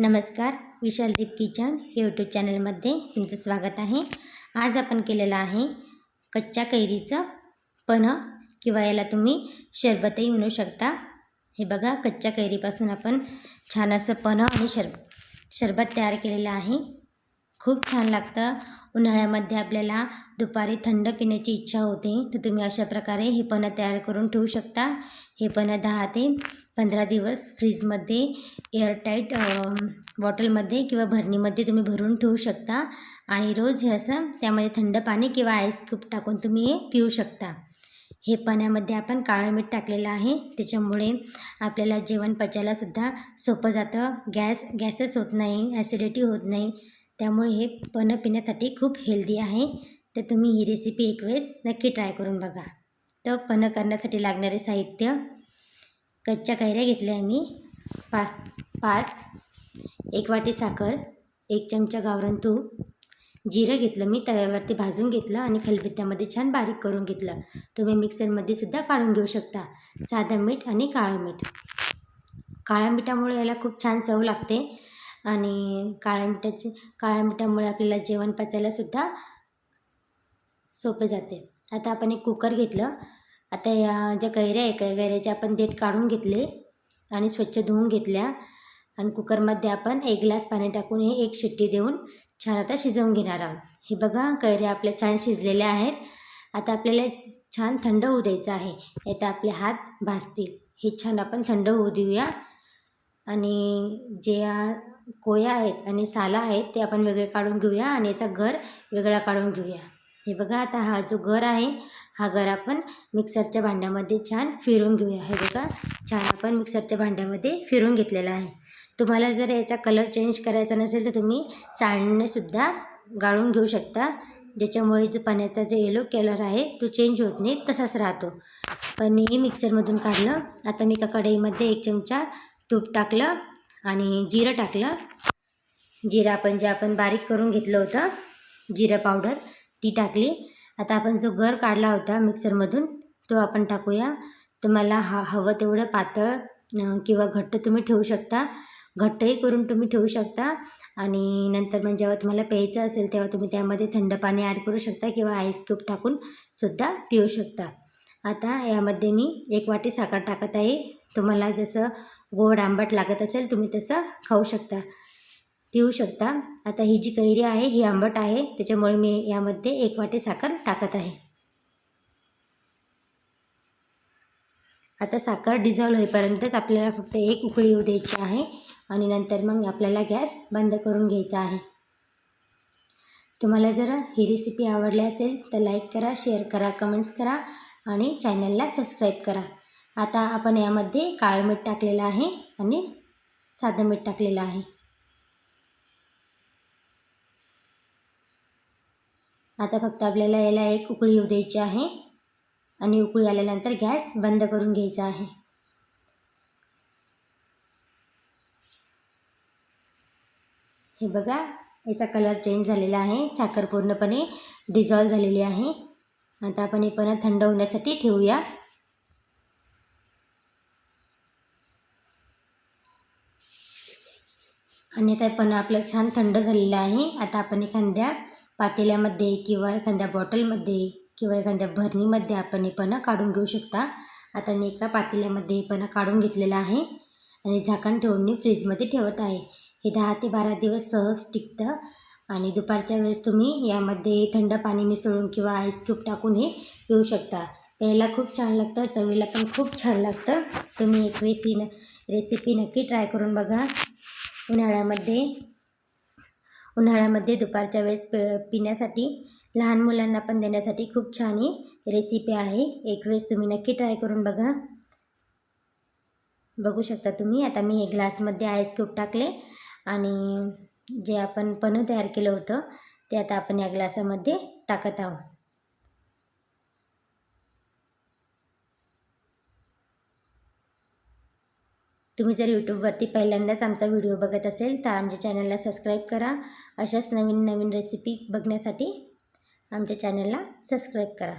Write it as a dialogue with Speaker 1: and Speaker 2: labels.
Speaker 1: नमस्कार Vishaldeep kitchen YouTube चॅनलमध्ये तुमचं स्वागत आहे. आज आपण केलेलं आहे कच्च्या कैरीचं पन्ह किंवा याला तुम्ही शरबतही म्हणू शकता. हे बघा कच्च्या कैरीपासून आपण छान असं पन्ह आणि शर शरबत तयार केलेलं आहे. खूप छान लागतं. उन्हाळ्यामध्ये आपल्याला दुपारी थंड पिण्याची इच्छा होते. तर तुम्ही अशा प्रकारे हे पण तयार करून ठेवू शकता. हे पण दहा ते पंधरा दिवस फ्रीजमध्ये एअरटाईट बॉटलमध्ये किंवा भरणीमध्ये तुम्ही भरून ठेवू शकता. आणि रोज हे असं त्यामध्ये थंड पाणी किंवा आईस क्यूब टाकून तुम्ही हे पिऊ शकता. हे पाण्यामध्ये आपण काळं मीठ टाकलेलं आहे. त्याच्यामुळे आपल्याला जेवण पचायलासुद्धा सोपं जातं. गॅस गॅसच होत नाही ॲसिडिटी होत नाही. त्यामुळे हे पन्ह पिण्यासाठी खूप हेल्दी आहे. तर तुम्ही ही रेसिपी एक वेळेस नक्की ट्राय करून बघा. तर पन्ह करण्यासाठी लागणारे साहित्य कच्च्या कैऱ्या घेतल्या आहे मी पाच पाच एक वाटी साखर एक चमचा गावरण तूप. जिरं घेतलं मी तव्यावरती भाजून घेतलं आणि खलबत्त्यामध्ये छान बारीक करून घेतलं. तुम्ही मिक्सरमध्ये सुद्धा काढून घेऊ शकता. साधं मीठ आणि काळं मीठ. काळ्या मिठामुळे याला खूप छान चव लागते. आणि काळ्या मिठाची काळ्या मिठामुळे आपल्याला जेवण पचायलासुद्धा सोपे जाते. आता आपण एक कुकर घेतलं. आता या ज्या कैऱ्या आहे काय कैऱ्याचे आपण देठ काढून घेतले आणि स्वच्छ धुवून घेतल्या. आणि कुकरमध्ये आपण एक ग्लास पाणी टाकून हे एक शिट्टी देऊन छान आता शिजवून घेणार आहोत. हे बघा कैऱ्या आपल्या छान शिजलेल्या आहेत. आता आपल्याला छान थंड होऊ द्यायचं आहे. आता आपले हात भाजतील. हे छान आपण थंड होऊ देऊया. आणि जे कोया आहेत आणि साला आहेत ते आपण वेगळे काढून घेऊया आणि याचा घर वेगळा काढून घेऊया. हे बघा आता हा जो घर आहे हा घर आपण मिक्सरच्या भांड्यामध्ये छान फिरून घेऊया. हे बघा छान आपण मिक्सरच्या भांड्यामध्ये फिरून घेतलेला आहे. तुम्हाला जर याचा कलर चेंज करायचा नसेल तर तुम्ही चाळणीनेसुद्धा गाळून घेऊ शकता. ज्याच्यामुळे जो पाण्याचा जो येलो कलर आहे तो चेंज होत नाही तसाच राहतो. पण मी मिक्सरमधून काढलं. आता मी एका कढईमध्ये एक चमचा तूप टाकलं आणि जिरं टाकलं. जिरं आपण जे आपण बारीक करून घेतलं होतं जिरं पावडर ती टाकली. आता आपण जो गर काढला होता मिक्सरमधून तो आपण टाकूया. तुम्हाला हा हवं तेवढं पातळ किंवा घट्ट तुम्ही ठेवू शकता. घट्टही करून तुम्ही ठेवू शकता. आणि नंतर मग जेव्हा तुम्हाला प्यायचं असेल तेव्हा तुम्ही त्यामध्ये थंड पाणी ॲड करू शकता किंवा आईस क्यूब टाकून सुद्धा पिऊ शकता. आता यामध्ये मी एक वाटी साखर टाकत आहे. तुम्हाला जसं गोड आंबट लागत असेल तुम्ही तसं खाऊ शकता पिऊ शकता. आता ही जी कैरी आहे ही आंबट आहे त्याच्यामुळे मी यामध्ये एक वाटी साखर टाकत आहे. आता साखर डिझॉल्व होईपर्यंतच आपल्याला फक्त एक उकळी येऊ द्यायची आहे आणि नंतर मग आपल्याला गॅस बंद करून घ्यायचा आहे. तुम्हाला जर ही रेसिपी आवडली असेल तर लाईक करा शेअर करा कमेंट्स करा आणि चॅनलला सबस्क्राईब करा. आता आपण यामध्ये काळं मीठ टाकलेलं आहे आणि साधं मीठ टाकलेलं आहे. आता फक्त आपल्याला याला एक उकळी येऊ द्यायची आहे आणि उकळी आल्यानंतर गॅस बंद करून घ्यायचा आहे. हे बघा याचा कलर चेंज झालेला आहे. साखर पूर्णपणे डिझॉल्व झालेली आहे. आता आपण हे पण थंड होण्यासाठी ठेवूया. आणि आता पण आपलं छान थंड झालेलं आहे. आता आपण एखाद्या पातेल्यामध्ये किंवा एखाद्या बॉटलमध्ये किंवा एखाद्या भरणीमध्ये आपण हे पण काढून घेऊ शकता. आता मी एका पातेल्यामध्ये हे पण काढून घेतलेलं आहे आणि झाकण ठेवून मी फ्रीजमध्ये ठेवत आहे. हे दहा ते बारा दिवस सहज टिकतं आणि दुपारच्या वेळेस तुम्ही यामध्ये थंड पाणी मिसळून किंवा आईस क्यूब टाकून हे पिऊ शकता. प्यायला खूप छान लागतं चवीला पण खूप छान लागतं. तुम्ही एक वेळेस ही रेसिपी नक्की ट्राय करून बघा. उन्हाळ्यामध्ये उन्हाळ्यामध्ये दुपारच्या वेळेस प पिण्यासाठी लहान मुलांना पण देण्यासाठी खूप छान ही रेसिपी आहे. एक वेळेस तुम्ही नक्की ट्राय करून बघा. बघू शकता तुम्ही. आता मी हे ग्लासमध्ये आईस क्यूब टाकले आणि जे आपण पन्हं तयार केलं होतं ते आता आपण या ग्लासामध्ये टाकत आहोत. तुम्ही जर यूट्यूबवरती पहिल्यांदाच आमचा व्हिडिओ बघत असेल तर आमच्या चॅनलला सबस्क्राईब करा. अशाच नवीन नवीन रेसिपी बघण्यासाठी आमच्या चॅनलला सबस्क्राईब करा.